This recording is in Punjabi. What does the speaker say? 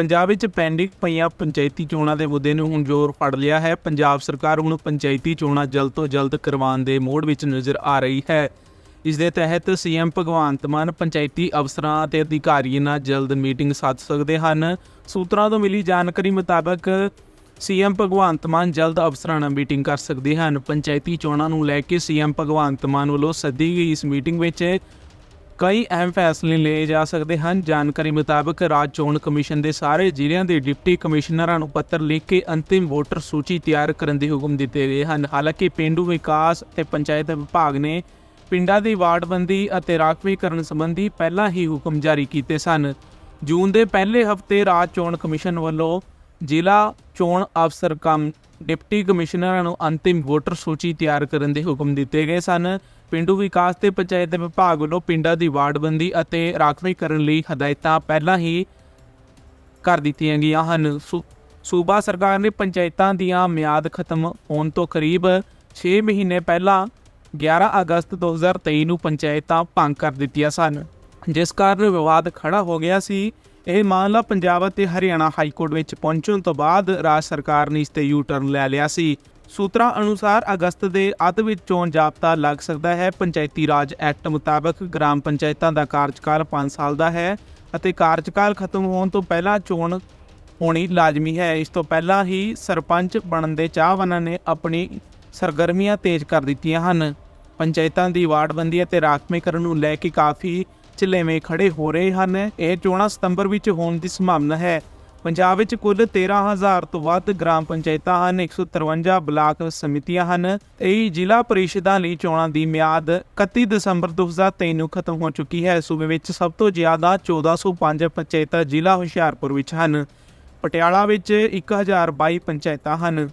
ਪੰਜਾਬ ਵਿੱਚ ਪੈਂਡਿੰਗ ਪਈਆਂ ਪੰਚਾਇਤੀ ਚੋਣਾਂ ਦੇ ਮੁੱਦੇ ਨੂੰ ਹੁਣ ਜ਼ੋਰ ਫੜ ਲਿਆ ਹੈ। ਪੰਜਾਬ ਸਰਕਾਰ ਹੁਣ ਪੰਚਾਇਤੀ ਚੋਣਾਂ ਜਲਦ ਤੋਂ ਜਲਦ ਕਰਵਾਉਣ ਦੇ ਮੋੜ ਵਿੱਚ ਨਜ਼ਰ ਆ ਰਹੀ ਹੈ। ਇਸ ਦੇ ਤਹਿਤ ਸੀਐਮ ਭਗਵੰਤ ਮਾਨ ਪੰਚਾਇਤੀ ਅਫਸਰਾਂ ਅਤੇ ਅਧਿਕਾਰੀਆਂ ਨਾਲ ਜਲਦ ਮੀਟਿੰਗ ਸੱਦ ਸਕਦੇ ਹਨ। ਸੂਤਰਾਂ ਤੋਂ ਮਿਲੀ ਜਾਣਕਾਰੀ ਮੁਤਾਬਕ ਸੀਐਮ ਭਗਵੰਤ ਮਾਨ ਜਲਦ ਅਫਸਰਾਂ ਨਾਲ ਮੀਟਿੰਗ ਕਰ ਸਕਦੇ ਹਨ। ਪੰਚਾਇਤੀ ਚੋਣਾਂ ਨੂੰ ਲੈ ਕੇ ਸੀਐਮ ਭਗਵੰਤ ਮਾਨ ਵੱਲੋਂ ਸੱਦੀ ਗਈ ਇਸ ਮੀਟਿੰਗ ਵਿੱਚ ਕਈ ਅਹਿਮ ਫੈਸਲੇ ਲਏ ਜਾ ਸਕਦੇ ਹਨ। ਜਾਣਕਾਰੀ ਮੁਤਾਬਕ ਰਾਜ ਚੋਣ ਕਮਿਸ਼ਨ ਦੇ ਸਾਰੇ ਜ਼ਿਲ੍ਹਿਆਂ ਦੇ ਡਿਪਟੀ ਕਮਿਸ਼ਨਰਾਂ ਨੂੰ ਪੱਤਰ ਲਿਖ ਕੇ ਅੰਤਿਮ ਵੋਟਰ ਸੂਚੀ ਤਿਆਰ ਕਰਨ ਦੇ ਹੁਕਮ ਦਿੱਤੇ ਗਏ ਹਨ। ਹਾਲਾਂਕਿ ਪਿੰਡੂ ਵਿਕਾਸ ਅਤੇ ਪੰਚਾਇਤ ਵਿਭਾਗ ਨੇ ਪਿੰਡਾਂ ਦੀ ਵਾਰਡਬੰਦੀ ਅਤੇ ਰਾਖਵੀਕਰਨ ਸੰਬੰਧੀ ਪਹਿਲਾਂ ਹੀ ਹੁਕਮ ਜਾਰੀ ਕੀਤੇ ਸਨ। ਜੂਨ ਦੇ ਪਹਿਲੇ ਹਫ਼ਤੇ ਰਾਜ ਚੋਣ ਕਮਿਸ਼ਨ ਵੱਲੋਂ ਜ਼ਿਲ੍ਹਾ ਚੋਣ ਅਫਸਰ ਕਮ ਡਿਪਟੀ ਕਮਿਸ਼ਨਰਾਂ ਨੂੰ ਅੰਤਿਮ ਵੋਟਰ ਸੂਚੀ ਤਿਆਰ ਕਰਨ ਦੇ ਹੁਕਮ ਦਿੱਤੇ ਗਏ ਸਨ। ਪਿੰਡੂ ਵਿਕਾਸ ਤੇ ਪੰਚਾਇਤ ਵਿਭਾਗ ਵੱਲੋਂ ਪਿੰਡਾਂ ਦੀ ਵਾਰਡਬੰਦੀ ਅਤੇ ਰਾਖਵੀਕਰਨ ਲਈ ਹਦਾਇਤਾਂ ਪਹਿਲਾਂ ਹੀ ਕਰ ਦਿੱਤੀਆਂ ਗਈਆਂ ਹਨ। ਸੂ- ਸੂਬਾ ਸਰਕਾਰ ਨੇ ਪੰਚਾਇਤਾਂ ਦੀਆਂ ਮਿਆਦ ਖਤਮ ਹੋਣ ਤੋਂ ਕਰੀਬ 6 ਮਹੀਨੇ ਪਹਿਲਾਂ 11 ਅਗਸਤ 2023 ਨੂੰ ਪੰਚਾਇਤਾਂ ਭੰਗ ਕਰ ਦਿੱਤੀਆਂ ਸਨ। ਜਿਸ ਕਾਰਨ ਵਿਵਾਦ ਖੜਾ ਹੋ ਗਿਆ ਸੀ ਇਹ ਮਾਮਲਾ ਪੰਜਾਬ ਅਤੇ ਹਰਿਆਣਾ ਹਾਈ ਕੋਰਟ ਵਿੱਚ ਪਹੁੰਚਣ ਤੋਂ ਬਾਅਦ ਰਾਜ ਸਰਕਾਰ ਨੇ ਇਸ ਤੇ ਯੂ ਟਰਨ ਲੈ ਲਿਆ ਸੀ। ਸੂਤਰਾਂ ਅਨੁਸਾਰ ਅਗਸਤ ਦੇ ਅੱਧ ਵਿੱਚ ਚੋਣ ਜਾਬਤਾ ਲੱਗ ਸਕਦਾ ਹੈ। ਪੰਚਾਇਤੀ ਰਾਜ ਐਕਟ ਮੁਤਾਬਕ ਗ੍ਰਾਮ ਪੰਚਾਇਤਾਂ ਦਾ ਕਾਰਜਕਾਲ 5 ਸਾਲ ਦਾ ਹੈ ਅਤੇ ਕਾਰਜਕਾਲ ਖਤਮ ਹੋਣ ਤੋਂ ਪਹਿਲਾਂ ਚੋਣ ਹੋਣੀ ਲਾਜ਼ਮੀ ਹੈ। ਇਸ ਤੋਂ ਪਹਿਲਾਂ ਹੀ ਸਰਪੰਚ ਬਣਨ ਦੇ ਚਾਹਵਾਨਾਂ ਨੇ ਆਪਣੀ ਸਰਗਰਮੀਆਂ ਤੇਜ਼ ਕਰ ਦਿੱਤੀਆਂ ਹਨ। ਪੰਚਾਇਤਾਂ ਦੀ ਵਾਰਡਬੰਦੀ ਅਤੇ ਰਾਖਵੇਂਕਰਨ ਨੂੰ ਲੈ ਕੇ ਕਾਫੀ ਝਿਲੇਵੇਂ ਖੜੇ ਹੋ ਰਹੇ ਹਨ। ਇਹ ਚੋਣਾਂ ਸਤੰਬਰ ਵਿੱਚ ਹੋਣ ਦੀ ਸੰਭਾਵਨਾ ਹੈ। ਪੰਜਾਬ ਵਿੱਚ ਕੁੱਲ 13000 ਤੋਂ ਵੱਧ ਗ੍ਰਾਮ ਪੰਚਾਇਤਾਂ ਹਨ 153 ਬਲਾਕ ਸਮਿਤੀਆਂ ਹਨ। ਇਹ ਜ਼ਿਲ੍ਹਾ ਪਰਿਸ਼ਦਾਂ ਲਈ ਚੋਣਾਂ ਦੀ ਮਿਆਦ 31 ਦਸੰਬਰ 2023 ਨੂੰ ਖਤਮ ਹੋ ਚੁੱਕੀ ਹੈ। ਸੂਬੇ ਵਿੱਚ ਸਭ ਤੋਂ ਜ਼ਿਆਦਾ 1405 ਪੰਚਾਇਤਾਂ ਜ਼ਿਲ੍ਹਾ ਹੁਸ਼ਿਆਰਪੁਰ ਵਿੱਚ ਹਨ। ਪਟਿਆਲਾ ਵਿੱਚ 1022 ਪੰਚਾਇਤਾਂ ਹਨ।